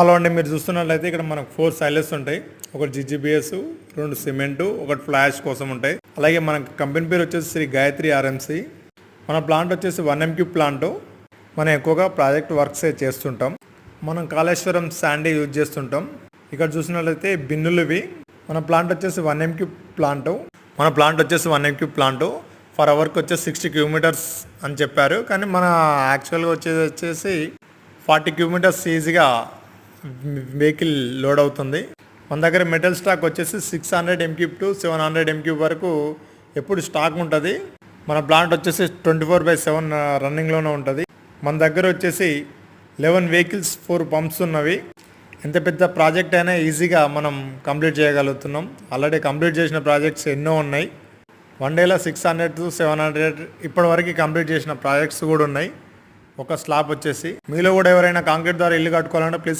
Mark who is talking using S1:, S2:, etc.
S1: Hello అండి మీరు చూస్తున్నట్లయితే ఇక్కడ మనకు ఫోర్ సైలెస్ ఉంటాయి. ఒకటి జిజిబిఎస్ రెండు సిమెంటు ఒకటి ఫ్లాష్ కోసం ఉంటాయి. అలాగే మన కంపెనీ పేరు వచ్చేసి శ్రీ గాయత్రి ఆర్ఎంసి మన ప్లాంట్ వచ్చేసి వన్ ఎంక్యూ ప్లాంట్ మనం ఎక్కువగా ప్రాజెక్ట్ వర్క్స్ చేస్తుంటాం. మనం కాళేశ్వరం శాండీ యూజ్ చేస్తుంటాం. ఇక్కడ చూసినట్లయితే బిన్నులువి మన ప్లాంట్ వచ్చేసి వన్ ఎంక్యూ ప్లాంట్ మన ప్లాంట్ వచ్చేసి వన్ ఎంక్యూ ప్లాంట్ ఫర్ అవర్కి వచ్చేసి సిక్స్టీ కిలోమీటర్స్ అని చెప్పారు. కానీ మన యాక్చువల్గా వచ్చేసి వచ్చేసి ఫార్టీ కిలోమీటర్స్ ఈజీగా వెహికల్ లోడ్ అవుతుంది. మన దగ్గర మెటల్ స్టాక్ వచ్చేసి six hundred m cube to seven hundred m cube వరకు ఎప్పుడు స్టాక్ ఉంటుంది. మన ప్లాంట్ వచ్చేసి ట్వంటీ ఫోర్ బై సెవెన్ రన్నింగ్లోనే ఉంటుంది. మన దగ్గర వచ్చేసి లెవెన్ వెహికల్స్ ఫోర్ పంప్స్ ఉన్నవి. ఎంత పెద్ద ప్రాజెక్ట్ అయినా ఈజీగా మనం కంప్లీట్ చేయగలుగుతున్నాం. ఆల్రెడీ కంప్లీట్ చేసిన ప్రాజెక్ట్స్ ఎన్నో ఉన్నాయి. వన్ డేలో six hundred to seven hundred ఇప్పటివరకు కంప్లీట్ చేసిన ప్రాజెక్ట్స్ కూడా ఉన్నాయి. ఒక స్లాబ్ వచ్చేసి. మీలో కూడా ఎవరైనా కాంక్రీట్ ద్వారా ఇల్లు కట్టుకోవాలంటే ప్లీజ్